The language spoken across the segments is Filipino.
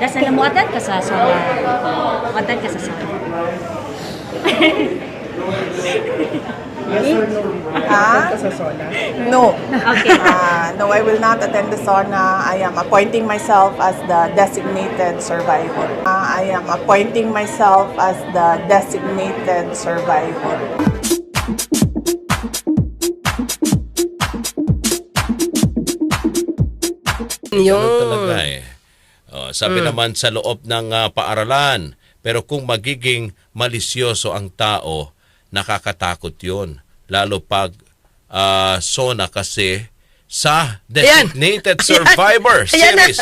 Das alam mo, atat ka sa sola. Atat ka sa sola. Yes or no? Ah? Sa? No. Okay. Uh, no, I will not attend the sauna. I am appointing myself as the designated survivor. Uh, I am appointing myself as the designated survivor. Ganun Yun. talaga eh. Sabi naman sa loob ng ah, paaralan, pero kung magiging malisyoso ang tao, nakakatakot yun. Lalo pag ah, SONA kasi sa Ayan. Designated Ayan. Survivor Ayan na. Series.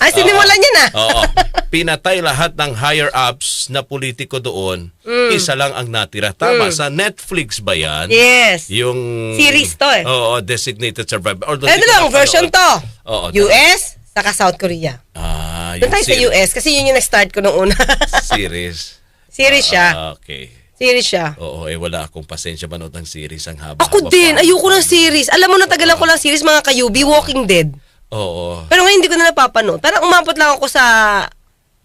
Ay, sinimulan niya na. Oo. Pinatay lahat ng higher-ups na politiko doon. Isa lang ang natira. Tama, sa Netflix ba yan? Mm. Yes. Yung... Series to eh. Oo, Designated Survivor. Ko lang, version to. Oo. US, saka South Korea. Ah, Doon tayo sa series. US kasi yun yung nag-start ko nung una. series. Series siya. Ah, okay. Series siya. Oo, eh wala akong pasensya manood ng series ang haba. Ako din, ayoko ng series. Alam mo, natagalan ko lang series, mga kayubi, Walking Dead. Oo. Pero ngayon hindi ko na napapanood. Parang umabot lang ako sa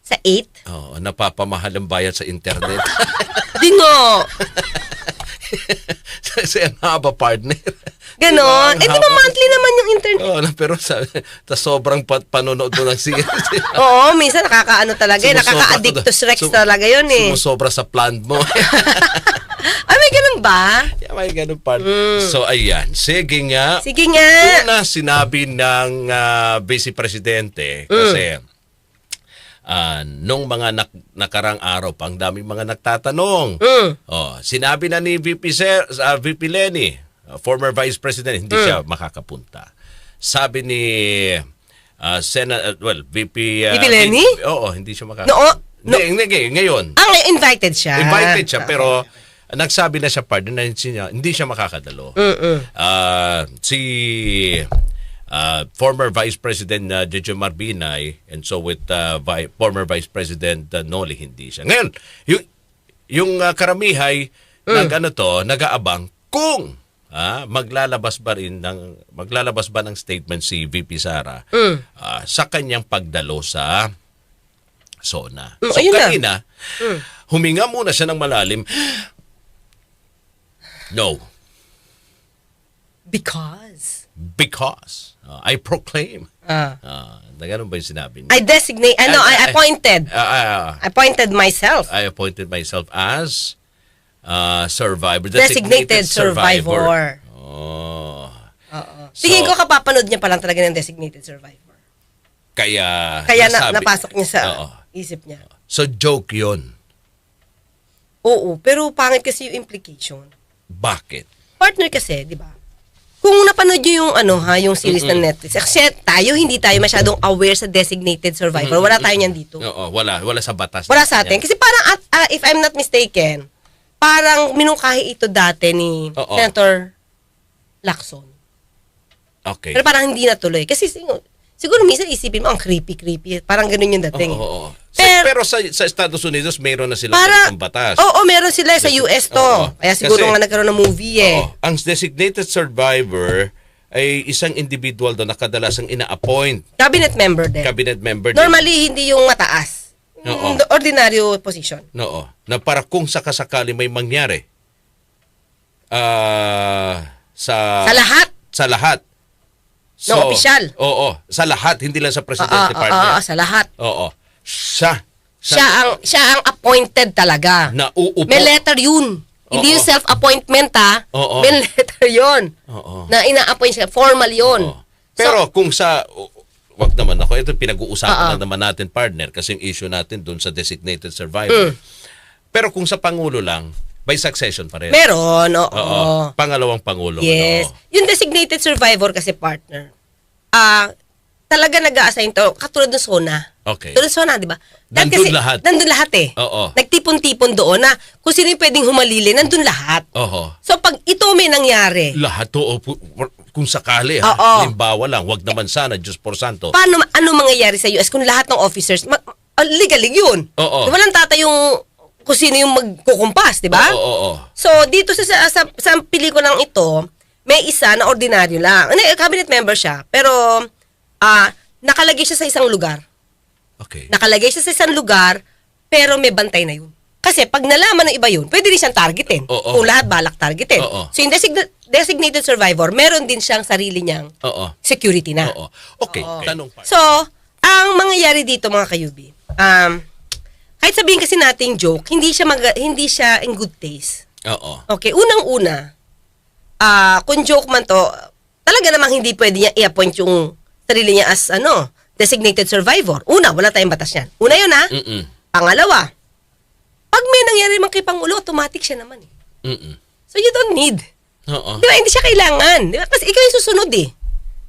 sa 8. Oo, napapamahal ang bayad sa internet. Di nga. Kasi ang haba partner. Ganon. Diba? Eh, di ba monthly naman yung internet? Oo, na, pero sa, sa sobrang pat, panonood mo ng series. Oo, minsan nakakaano talaga eh. Sumusobra Nakaka-addict to- to Rex sum- talaga yun eh. Sumusobra sa plan mo. Ay, may ganun ba? yeah, may ganun pa. So, ayan. Sige nga. Mm. Sige nga. Una, sinabi ng ah, Vice Presidente kasi ah, nung mga nak- nakarang araw pa, ang daming mga nagtatanong. Mm. Oh, sinabi na ni VP, Ser, ah, VP Lenny, ah, former Vice President, hindi Mm. siya makakapunta. Sabi ni ah, Sena- ah, well, VP... ah, VP Lenny? Oo, hindi siya makakapunta. No- Hindi, hindi, ngayon. Ah, ngayon, invited siya. Invited siya, pero nagsabi na siya, pardon, na siya, hindi siya makakadalo. Mm-mm. Ah, si ah, former Vice President na Jojo Marbinay and so with ah, vi- former Vice President uh, Noli hindi siya. Ngayon, yung yung ah, karamihay nag ano to, nag-aabang kung ah, maglalabas ba rin ng maglalabas ba ng statement si VP Sara ah, sa kanyang pagdalo sa SONA. Mm, So ayun na. kanina, huminga muna siya ng malalim. No. Because. Because uh, I proclaim. Ah. Uh, na ganun ba yung sinabi niya? I designate, ano, I, I- I- appointed. Uh, uh, appointed myself. I appointed myself as uh, survivor. Designated survivor. Oh. Oo. So- Tingin ko kapapanood niya pa lang talaga ng designated survivor. Kaya, Kaya na, nasabi- napasok niya sa Oo. isip niya. So joke yon. Oo, pero pangit kasi yung implication. Bakit? Partner kasi, di ba? Kung napanood nyo yung ano ha, yung series ng Netflix, kasi tayo hindi tayo masyadong aware sa designated survivor. Wala tayo niyan dito. Oo, wala. Wala sa batas. Wala sa atin. Kasi parang, at, ah, if I'm not mistaken, parang minungkahi ito dati ni Oo. Senator Lacson. Okay. Pero parang hindi natuloy. Kasi siguro, siguro minsan isipin mo, ang creepy-creepy. Parang ganun yung dating. Oo, oo, oo. Sa- Pero- pero sa, sa Estados Unidos, mayroon na silang Para, ganitong batas. oo, meron sila sa US to. Oo. Kaya siguro Kasi- nga nagkaroon ng movie eh. Oo. Ang designated survivor ay isang individual doon na kadalasang ina-appoint Cabinet member din. cabinet member din. Normally, hindi yung mataas. Oo. Ordinaryo position. Oo. Na para kung sakasakali may mangyari ah sa Sa lahat. sa lahat. No, opisyal. Oo, sa lahat, hindi lang sa presidente oo, partner. oo, sa lahat. Oo. Siya. Siya ang siya ang appointed talaga. na uupo. May letter yun. Hindi Oo. yung self-appointment ha. Oo. May letter yun. Oo. Na ina-appoint siya. Formal yun. Oo. Pero kung sa wag naman ako ito pinag-uusapan Oo. na naman natin partner kasi yung issue natin doon sa designated survivor. Mm. Pero kung sa pangulo lang, by succession pa rin. Meron, oo. Oo. Pangalawang pangulo. Yes. ano. Yung designated survivor kasi partner, ah, talaga nag-a-assign to, katulad ng SONA. Okay. Tulad ng SONA, di ba? Dahil Nandun lahat. Nandun lahat eh. Oo. Nagtipon-tipon doon na kung sino yung pwedeng humalili, nandun lahat. Oho. So pag ito may nangyari, Lahat to, o, pu- kung sakali ha, Oo. halimbawa lang, wag naman sana, Diyos por santo. paano ano mangyayari sa US kung lahat ng officers, ma- ah, legalig yun. Oo. Walang tata yung kung sino yung magkukumpas, di ba? Oo, oo, oo. So, dito sa, sa, sa, sa pelikulang ito, may isa na ordinaryo lang. Ano, cabinet member siya, pero ah nakalagay siya sa isang lugar. Okay. Nakalagay siya sa isang lugar, pero may bantay na yun. Kasi pag nalaman ng iba yun, pwede rin siyang targetin. Oo. Kung lahat balak targetin. Oo. So yung design- designated survivor, meron din siyang sarili niyang Oo. security na. Oo. Okay. Tanong pa. So, ang mangyayari dito mga kayubi, um, kahit sabihin kasi nating joke, hindi siya mag- hindi siya in good taste. Oo. Okay, unang-una, ah kung joke man to, talaga namang hindi pwede niya i-appoint yung sarili niya as ano, designated survivor. Una, wala tayong batas yan. Una yun ha. Mm-mm. Pangalawa, pag may nangyari mang kay Pangulo, automatic siya naman eh. Mm-mm. So you don't need. Oo. Di ba? Hindi siya kailangan. Di ba? Kasi ikaw yung susunod eh.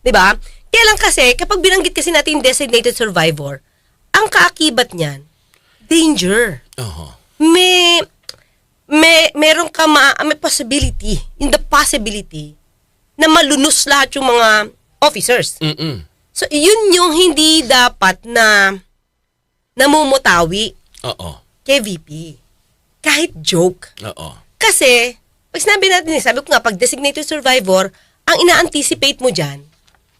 Di ba? Kaya lang kasi, kapag binanggit kasi natin yung designated survivor, ang kaakibat niyan, danger. Oo. May, may, meron ka ma, may possibility, in the possibility, na malunos lahat yung mga officers. Mm-mm. So, yun yung hindi dapat na namumutawi Oo. kay VP. Kahit joke. Oo. Kasi, pag sinabi natin, sabi ko nga, pag designated survivor, ang ina-anticipate mo dyan,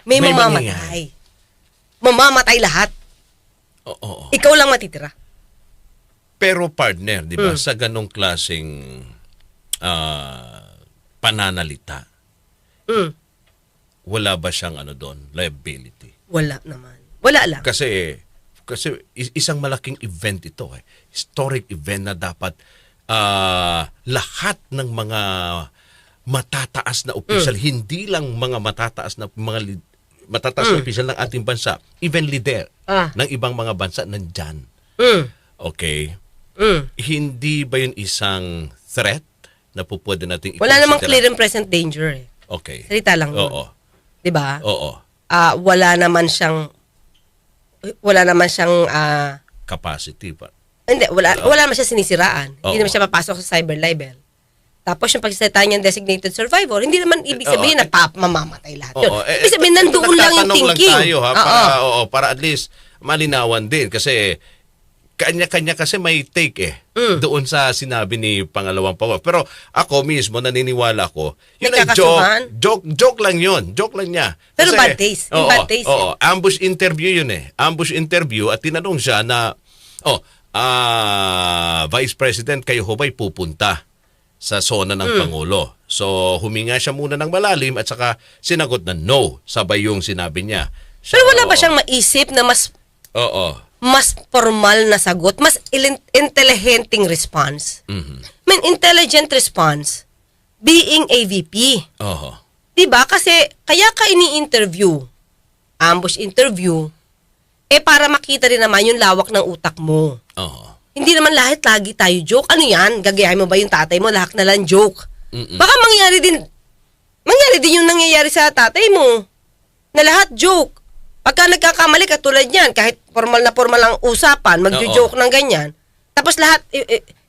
may, May mamamatay. Mamamatay lahat. Oo. Ikaw lang matitira. Pero partner, 'di ba, Mm. sa ganong klaseng ah, pananalita, Mm. Wala ba siyang ano doon, liability? Wala naman. Wala lang. Kasi kasi is- isang malaking event ito eh. Historic event na dapat ah, lahat ng mga matataas na opisyal, hindi lang mga matataas na mga li- matataas na opisyal ng ating bansa, even leader Ah. ng ibang mga bansa nandyan. Mm. Okay? Mm. Hindi ba yun isang threat na po pwede nating Wala namang clear and present danger eh. Okay. Salita lang yun. Oo. 'Di ba? Oo. Ah, wala naman siyang wala naman siyang ah, Capacity pa. hindi wala wala naman siya sinisiraan. Hindi Oo. naman siya papasok sa cyber libel. Tapos yung pagsasalita niya designated survivor, hindi naman ibig sabihin Oo. na pap mamamatay lahat yun. Oo. Eh, ibig sabihin eh, nandoon lang yung nagtatanong thinking. Lang tayo, ha, Oo. para, oo, para at least malinawan din. Kasi kanya-kanya kasi may take eh Mm. doon sa sinabi ni pangalawang power. Pero ako mismo naniniwala ko, yun ay joke, joke, joke lang yun. Joke lang niya. Pero bad taste. Oo, bad taste oo, ambush interview yun eh. Ambush interview at tinanong siya na, oh, ah, Vice President, kayo ho ba'y pupunta sa zona ng Hmm. Pangulo? So, huminga siya muna ng malalim at saka sinagot na no. Sabay yung sinabi niya. So, Pero wala ba siyang maisip na mas Oo. Mas formal na sagot, mas intelligenting response? Mhm. I mean, intelligent response being AVP. Oo. 'Di ba? Kasi kaya ka ini-interview, ambush interview, eh para makita rin naman yung lawak ng utak mo. Oo. Hindi naman lahat lagi tayo joke. Ano yan? Gagayahin mo ba yung tatay mo? Lahat na lang joke. Mm-mm. Baka mangyari din, mangyari din yung nangyayari sa tatay mo. Na lahat joke. Pagka nagkakamali katulad yan, kahit formal na formal ang usapan, magjo-joke ng ganyan. Tapos lahat,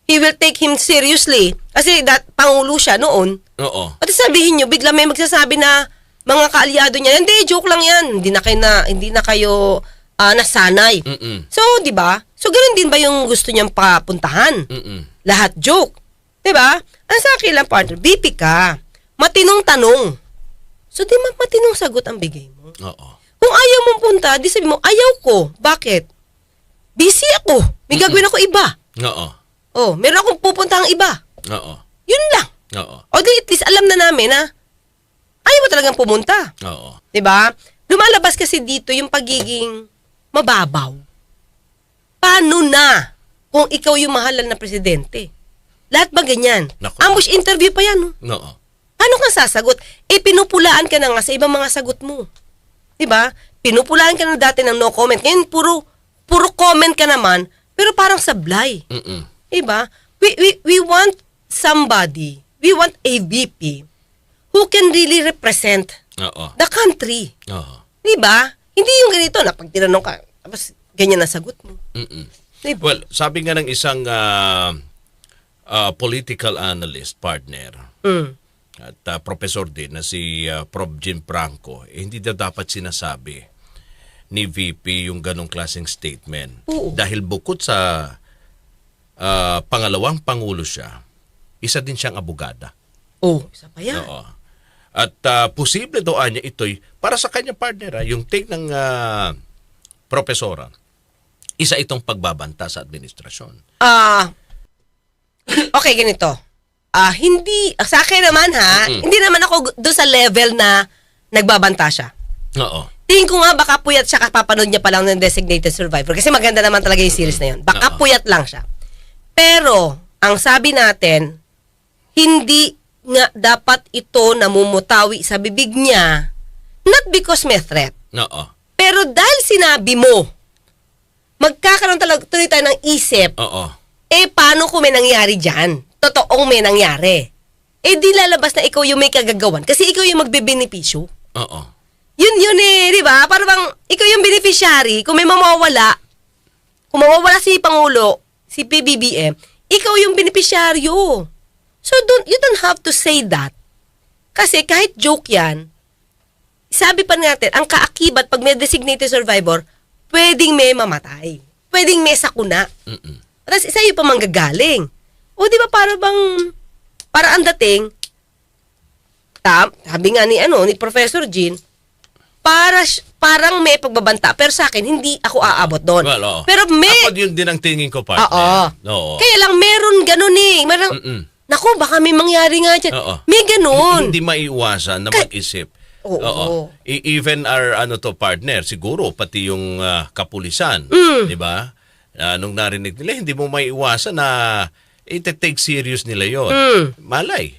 he will take him seriously. Kasi that, pangulo siya noon. Oo. At sabihin nyo, bigla may magsasabi na mga kaalyado niya, hindi, joke lang yan. Hindi na kayo, na, hindi na kayo ah, nasanay. Mm-mm. So, di ba? So, ganun din ba yung gusto niyang papuntahan? Mm-mm. Lahat joke. Di ba? Ang sa akin lang, partner, BP ka. Matinong tanong. So, di ma matinong sagot ang bigay mo. Oo. Kung ayaw mong punta, di sabi mo, ayaw ko. Bakit? Busy ako. May gagawin ako iba. Oo. Oh, meron akong pupuntahang iba. Oo. Yun lang. Oo. O di, at least alam na namin na ayaw mo talagang pumunta. Oo. 'Di ba? Lumalabas kasi dito yung pagiging mababaw. Paano na kung ikaw yung mahalal na presidente? Lahat ba ganyan? Naku. Ambush interview pa yan. oh. Oo. Paano ka sasagot? Eh, pinupulaan ka na nga sa ibang mga sagot mo. 'Di ba? Pinupulaan ka na dati ng no comment. Ngayon, puro, puro comment ka naman, pero parang sablay. Mm-mm. Diba? We, we, we want somebody, we want a VP who can really represent Oo. the country. Oo. Diba? Hindi yung ganito na pag tinanong ka, tapos ganyan ang sagot mo. Mm-mm. Diba? Well, sabi nga ng isang ah, ah, political analyst partner Mm. At ah, professor din na si ah, Prof. Jim Franco, eh, hindi daw dapat sinasabi ni VP yung ganong klaseng statement. Oo. Dahil bukod sa ah, pangalawang pangulo siya, isa din siyang abogada. Oh, isa pa yan. Oo. At ah, posible daw niya ito'y para sa kanya partner, ah, yung take ng ah, profesora, isa itong pagbabanta sa administrasyon. Ah, okay, ganito. Ah, hindi, sa akin naman ha, Mm-mm. hindi naman ako doon sa level na nagbabanta siya. Oo. Tingin ko nga baka puyat siya kapapanood niya pa lang ng Designated Survivor kasi maganda naman talaga yung series na yun. Baka Oo. puyat lang siya. Pero, ang sabi natin, hindi nga dapat ito namumutawi sa bibig niya not because may threat. Oo. Pero dahil sinabi mo, magkakaroon talaga tuloy tayo ng isip, Oo. eh paano kung may nangyari dyan? Totoong may nangyari. Eh di lalabas na ikaw yung may kagagawan kasi ikaw yung magbebenepisyo. Oo. Yun yun eh, di ba? Para bang ikaw yung beneficiary, kung may mawawala, kung mawawala si Pangulo, si PBBM, ikaw yung beneficiaryo. So don't, you don't have to say that. Kasi kahit joke yan, sabi pa natin, ang kaakibat pag may designated survivor, pwedeng may mamatay. Pwedeng may sakuna. Mm-mm. Tapos isa yung pa manggagaling. O di ba para bang, para ang dating, tam, sabi nga ni, ano, ni Professor Jean, para, parang may pagbabanta. Pero sa akin, hindi ako aabot doon. Well, oo. Pero may, Ako yun din ang tingin ko, partner. Oo. Oo. kaya lang meron ganun eh. Meron, Mm-mm. naku, baka may mangyari nga dyan. Oo. May ganun. Hindi maiiwasan na mag-isip. Oo. E- even our ano to partner, siguro pati yung ah, kapulisan, Mm. 'di ba? Ah, nung narinig nila, hindi mo maiiwasan na ite-take serious nila 'yon. Mm. Malay.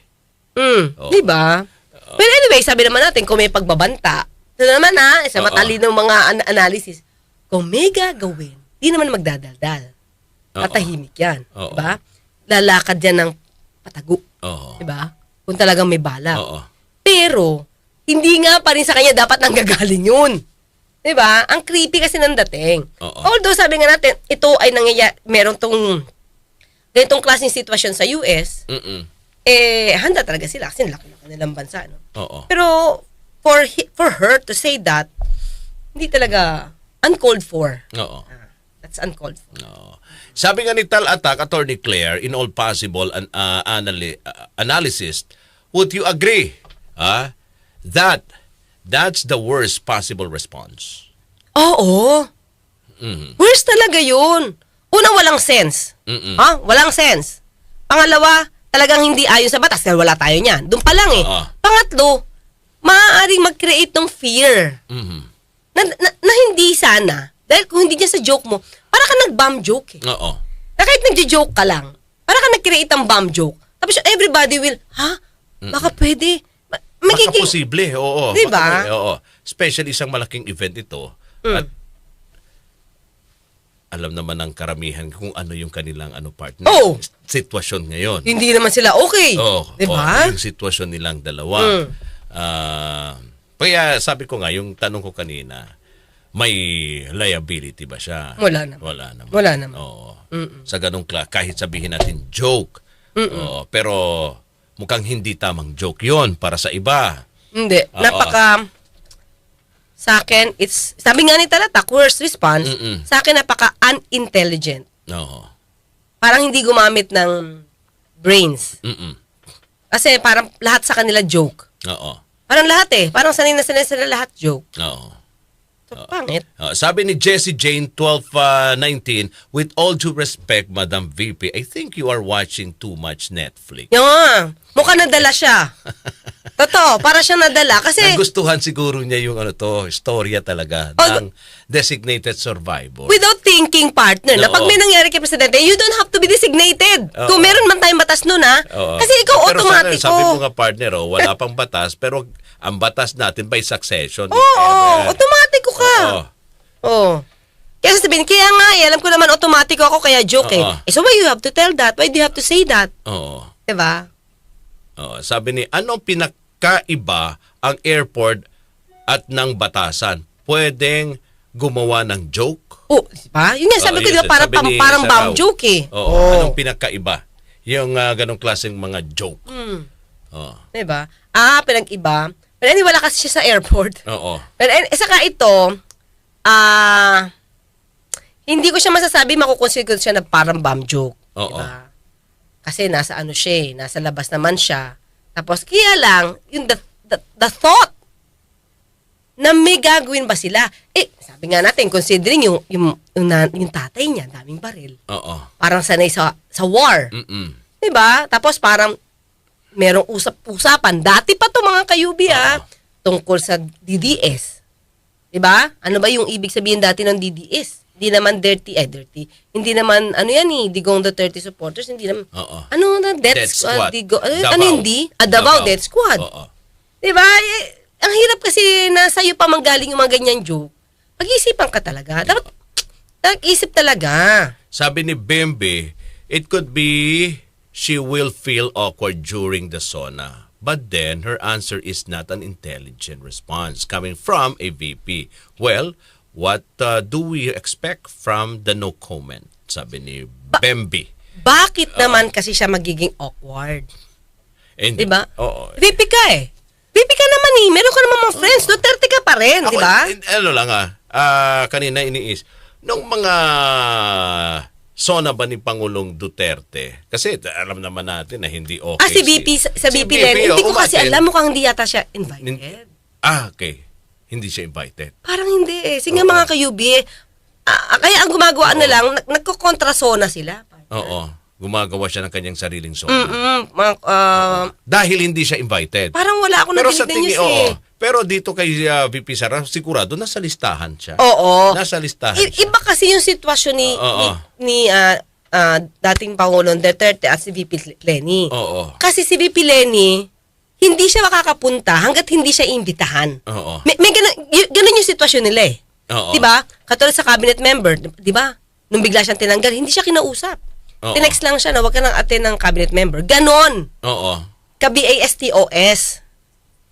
Mm, Oo. Di ba? But anyway, sabi naman natin, kung may pagbabanta, ito naman ha, sa matalinong mga an- analysis, kung may gagawin, di naman magdadaldal. Oo. Tatahimik yan. Oo. Di ba? Lalakad yan ng patago. Oo. Di ba? Kung talagang may bala. Oo. Pero, hindi nga pa rin sa kanya dapat nanggagaling yun. Di ba? Ang creepy kasi ng dating. Oo. Although sabi nga natin, ito ay nangyayari, meron tong ganitong klaseng sitwasyon sa US, Mm-mm. eh, handa talaga sila kasi laki-laki nilang bansa. No? Oo. Pero, for hi- for her to say that, hindi talaga uncalled for. Oo. Ah, that's uncalled for. Oo. Sabi nga ni Tal Attack, Attorney Claire, in all possible an, uh, anali- uh, analysis, would you agree ah, that that's the worst possible response? Oo. Mhm. Worst talaga yun. Unang walang sense. Mm-mm. Ha? Walang sense. Pangalawa, talagang hindi ayon sa batas dahil wala tayo niyan. Doon pa lang eh. Oo. Pangatlo, maaaring mag-create ng fear Mhm. na, na, na hindi sana. Dahil kung hindi dyan sa joke mo, para ka nag-bomb joke eh. Oo. Na kahit nagjo-joke ka lang, para ka nag-create ng bomb joke. Tapos everybody will, ha? Baka pwede. Ma- Baka Magiging, posible, oo. Di ba? Baka- Oo. Especially isang malaking event ito. At alam naman ng karamihan kung ano yung kanilang ano partner. Oo. Sitwasyon ngayon. hindi naman sila okay. Oo. Di ba? oo, yung sitwasyon nilang dalawa. Mm. Ah, kaya sabi ko nga, yung tanong ko kanina, may liability ba siya? Wala naman. Wala naman. Wala naman. Oo. Sa ganong kla, kahit sabihin natin joke. Oo, pero mukhang hindi tamang joke yon para sa iba. Hindi. Oo. Napaka, sa akin, it's, sabi nga ni Talatak, worst response, Mm-mm. sa akin napaka unintelligent. Oo. Parang hindi gumamit ng brains. Mm-mm. Kasi parang lahat sa kanila joke. Oo. Parang lahat eh. Parang sanay na sanay sila lahat joke. Oo. So, pangit. Uh, sabi ni Jessie Jane 1219, with all due respect, Madam VP, I think you are watching too much Netflix. Yung nga, mukha nadala siya. Totoo, para siya nadala. Kasi, Nagustuhan siguro niya yung ano to, storya talaga Oh, ng designated survivor. without thinking partner, na pag may nangyari kay Presidente, you don't have to be designated. Oo. Kung meron man tayong batas nun ha. Oo. Kasi ikaw pero automatic. Sana, sabi oh. mo nga partner, oh, wala pang batas, pero ang batas natin by succession. Oo, oh, Eh, automatic ko ka. oo. Oo. Kaya sabihin, kaya nga eh, alam ko naman automatic ako, kaya joke eh. Oo. eh. So why you have to tell that? Why do you have to say that? Oo. Diba? Oo. Sabi ni, anong pinakaiba ang airport at ng batasan? Pwedeng gumawa ng joke? Oh, diba? Yun nga, sabi Oo, ko, yun, diba, parang, ni parang bomb joke eh. Oo. Anong pinakaiba? Yung ah, ganong klaseng mga joke. Hmm. Oo. Diba? Ah, pinag-iba. Pero anyway, wala kasi siya sa airport. Oo. Pero eh, saka ito, ah, hindi ko siya masasabi makukonsider siya na parang bomb joke. Oo. Diba? Kasi nasa ano siya eh, nasa labas naman siya. Tapos kaya lang, yung the, the, the thought na may gagawin ba sila? Eh, sabi nga natin, considering yung, yung, yung, yung tatay niya, daming baril. Oo. Parang sanay sa, sa war. Mm-mm. Diba? Tapos parang merong usap-usapan. Dati pa to mga kayubi ah, tungkol sa DDS. Diba? Ano ba yung ibig sabihin dati ng DDS? Hindi naman dirty, eh dirty. Hindi naman, ano yan eh, Digong Duterte supporters, hindi naman, Oo. ano na, death, Death squad, Squad. Digo, ano, Davao. ano hindi? Ah, Davao, Death Squad. Oo. Diba? Eh, ang hirap kasi na sa'yo pa manggaling yung mga ganyan joke. Pag-isipan ka talaga. Dapat, nag-isip talaga. Sabi ni Bembe, it could be she will feel awkward during the sauna. But then, her answer is not an intelligent response coming from a VP. Well, what uh, do we expect from the no comment? Sabi ni Bembe. Bakit naman kasi siya magiging awkward? Hindi. Diba? Oo. VP ka eh. VP ka naman eh. Meron ka naman mga friends. Duterte ka pa rin, di ba? Ano lang ah, ah, kanina iniis, nung mga sona ba ni Pangulong Duterte? Kasi alam naman natin na hindi okay. Ah, si VP, sa, sa VP Len. Hindi ko kasi alam. Mukhang hindi yata siya invited. Ah, okay. Hindi siya invited. Parang hindi eh. Sige nga mga kayubi. Ah, ah, kaya ang gumagawa na lang, nag- nagkokontrasona sila. Oo. Gumagawa siya ng kanyang sariling sona. Mm-mm. Mga, ah, Dahil hindi siya invited. parang wala ako Pero sa narinig na tingin, news eh. Pero dito kay ah, VP Sara, sigurado nasa listahan siya. Oo. Nasa listahan I- siya. iba kasi yung sitwasyon ni Oo. ni, ni ah, ah, dating Pangulong Duterte at si VP Lenny. Oo. Kasi si VP Lenny, hindi siya makakapunta hanggat hindi siya imbitahan. Oo. May, may ganun, ganun yung sitwasyon nila eh. Oo. 'Di ba? Katulad sa cabinet member, 'di ba? Nung bigla siyang tinanggal, hindi siya kinausap. Oo. Tinext lang siya na wag ka nang attend ng cabinet member. Ganon. Oo. Ka-BASTOS.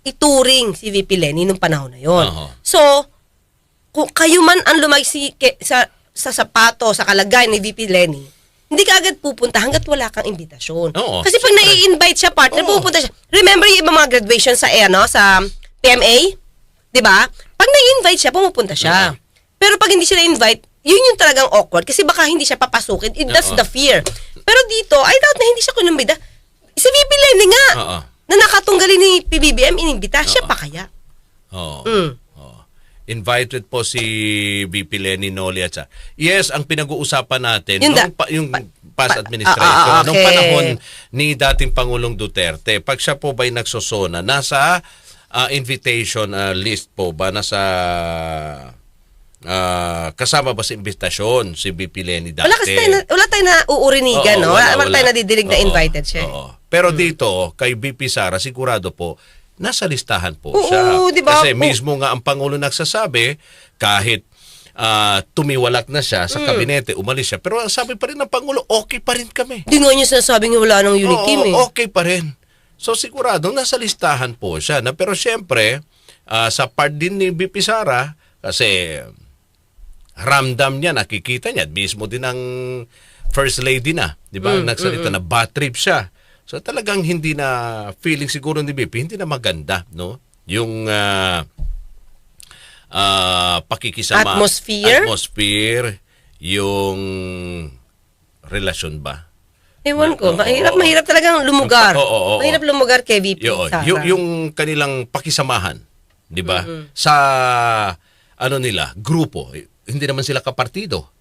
Ituring si VP Lenny nung panahon na yon. Oo. So, kung kayo man ang lumagsi ke- sa sa sapato, sa kalagay ni VP Lenny, hindi ka agad pupunta hanggat wala kang imbitasyon. Oo, Kasi pag nai-invite siya partner, Oo. pupunta siya. Remember yung ibang mga graduation sa eh, ano, sa PMA? 'Di ba? Pag nai-invite siya, pumupunta siya. Pero pag hindi siya na-invite, yun yung talagang awkward kasi baka hindi siya papasukin. It, that's Oo. the fear. Pero dito, I doubt na hindi siya kunumbida. Si VP Lenny nga, Oo. na nakatunggali ni PBBM, inimbita, siya pa kaya? Oo. Mm. Invited po si VP Lenny Noli at sa- Yes, ang pinag-uusapan natin Yung nung pa- yung pa- past pa- administration, ah, ah, nung okay. panahon ni dating Pangulong Duterte, pag siya po ba'y nagsosona, nasa ah, invitation ah, list po ba, nasa ah, kasama ba sa imbitasyon si VP Lenny dati? Wala kasi tayo na, wala tayo na uurinigan, Oo, no? Wala, wala tayo nadidinig na invited siya. eh. oo. Pero dito, kay BP Sara, sigurado po, nasa listahan po Oo, siya. di ba? Kasi Oo. mismo nga ang Pangulo nagsasabi, kahit ah, tumiwalak na siya Mm. sa kabinete, umalis siya. Pero ang sabi pa rin ng Pangulo, okay pa rin kami. Hindi nga niya sinasabing wala nang unit team eh. okay pa rin. So sigurado, nasa listahan po siya. Na, pero siyempre, ah, sa part din ni BP Sara, kasi ramdam niya, nakikita niya, mismo din ang first lady na, di ba? Mm, Nagsalita na bad trip siya. So talagang hindi na feeling siguro ni BP, hindi na maganda, no? Yung ah, ah, pakikisama. Atmosphere? Atmosphere, yung relasyon ba? Ewan ko, mahirap, oo. mahirap talagang lumugar. Oo, oo, oo. Mahirap lumugar kay VP Sara. yung, yung kanilang pakisamahan, 'di ba? Sa ano nila, grupo. Hindi naman sila kapartido.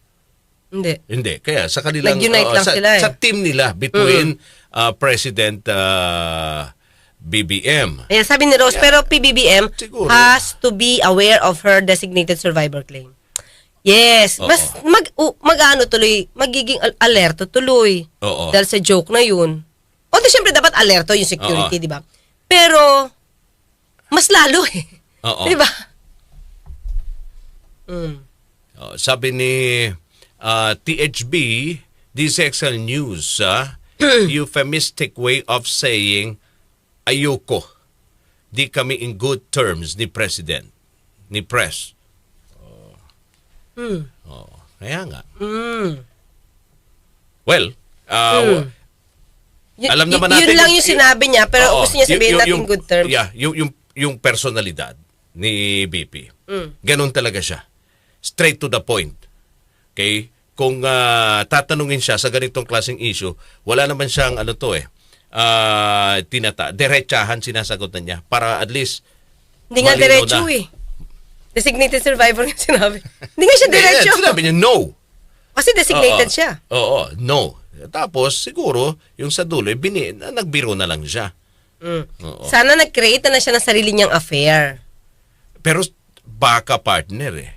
Hindi. Hindi. Kaya sa kanilang Nag-unite lang sa, sila eh. sa team nila between uh, President uh, BBM. Ayan, sabi ni Rose, pero PBBM Siguro. has to be aware of her designated survivor claim. Yes, Oo. mas mag uh, mag-ano tuloy, magiging al- alerto tuloy. Oo. Dahil sa joke na yun. O di syempre dapat alerto yung security, di ba? Pero mas lalo eh. Oo. Di ba? Mm. Oh, sabi ni uh, THB, DZXL News, ah, euphemistic way of saying ayoko. Di kami in good terms ni President, ni Press. Mm. Oh, kaya nga. Mm. Well, uh, Mm. Y- alam y- naman yun natin. lang yung sinabi niya, pero Oo, gusto niya sabihin yung- natin yung- good terms. Yeah, yung, yung, yung personalidad ni BP. Mm. Ganon talaga siya. Straight to the point. Okay? Kung ah, tatanungin siya sa ganitong klaseng issue, wala naman siyang ano to eh, ah, tinata, diretsahan sinasagot na niya para at least Hindi nga na. eh. Designated survivor nga sinabi. Hindi nga siya Hindi, diretso. Sinabi niya no. Kasi designated Oo. siya. Oo, no. Tapos siguro yung sa dulo, eh, bini, na, nagbiro na lang siya. Mm. Oo. Sana nag-create na, na siya ng sarili niyang affair. Pero baka partner eh.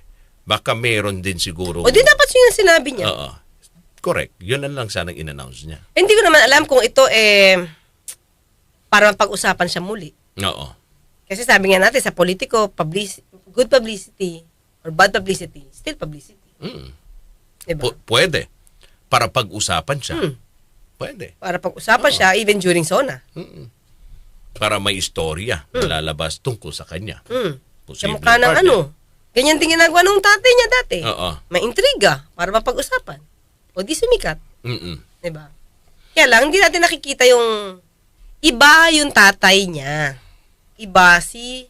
Baka meron din siguro. O di dapat yun ang sinabi niya. Oo. Correct. Yun na lang sanang in-announce niya. Hindi ko naman alam kung ito eh para pag-usapan siya muli. Oo. Kasi sabi nga natin sa politiko, public, good publicity or bad publicity, still publicity. Mm. Diba? Pu- pwede. Para pag-usapan siya. Hmm. Pwede. para pag-usapan siya even during SONA. Mm-mm. Para may istorya na lalabas tungkol sa kanya. Hmm. Sa mukha ng partner. ano. Ganyan din ginagawa nung tatay niya dati. Oo. May intriga para mapag-usapan. O di sumikat. Mm-mm. Diba? Kaya lang, hindi natin nakikita yung iba yung tatay niya. Iba si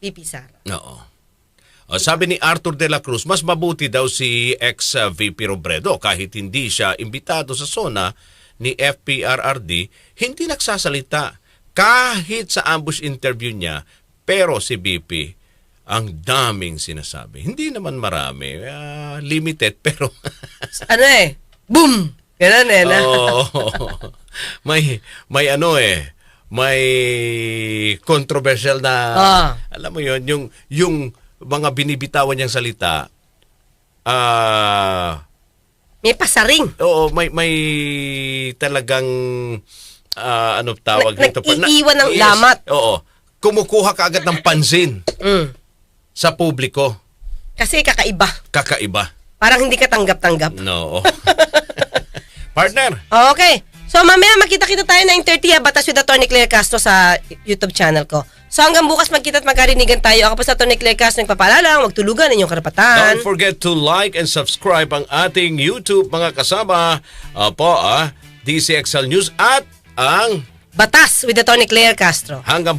VP Sara. Oo. O, sabi ni Arthur de la Cruz, mas mabuti daw si ex-VP Robredo kahit hindi siya imbitado sa zona ni FPRRD, hindi nagsasalita kahit sa ambush interview niya, pero si VP, ang daming sinasabi. Hindi naman marami, ah, limited pero Ano eh? Boom! Ganun eh. Na. Oo. may may ano eh, may controversial na Ah. alam mo yon yung yung mga binibitawan niyang salita ah May pasaring. oo may may talagang ah, ano tawag Nag- dito nag-iiwan ng lamat. oo kumukuha kaagad ng pansin Mm. Sa publiko Kasi kakaiba. kakaiba Parang hindi ka tanggap-tanggap. no partner Okay. So mamaya makita-kita tayo na 9.30 ha, Batas with Attorney Claire Castro sa YouTube channel ko. So hanggang bukas magkita at magkarinigan tayo. Ako po sa Attorney Claire Castro nagpapaalala, huwag tulugan inyong karapatan. Don't forget to like and subscribe ang ating YouTube mga kasama. Opo, ah, DCXL News at ang Batas with Attorney Claire Castro. hanggang